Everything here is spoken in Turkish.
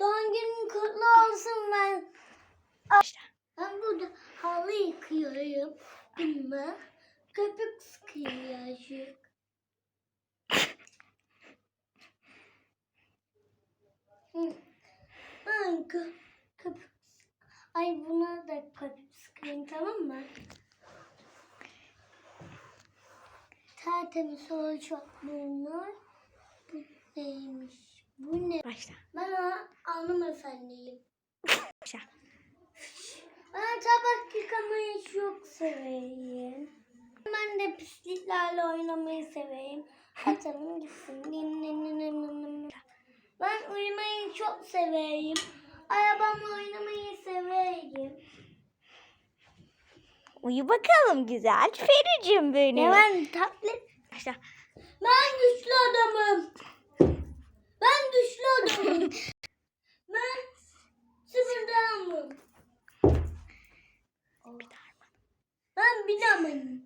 Doğum günün kutlu olsun ben. İşte. Ben burada halı yıkıyorum. Bununla köpük sıkıyor yazık. Ben kö köpük Ay buna da köpük sıkayım tamam mı? Tertemiz olacak bunlar. Bu neymiş? Bu ne? Başla. Ben ha- hanımefendiyim. Başla. Ben tabak yıkamayı çok severim. Ben de pisliklerle oynamayı severim. Atalım gitsin. Ben uyumayı çok severim. Arabamla oynamayı severim. Uyu bakalım güzel Fericim benim. Ben tatlı. Başla. Ben güçlü adamım. біля мене.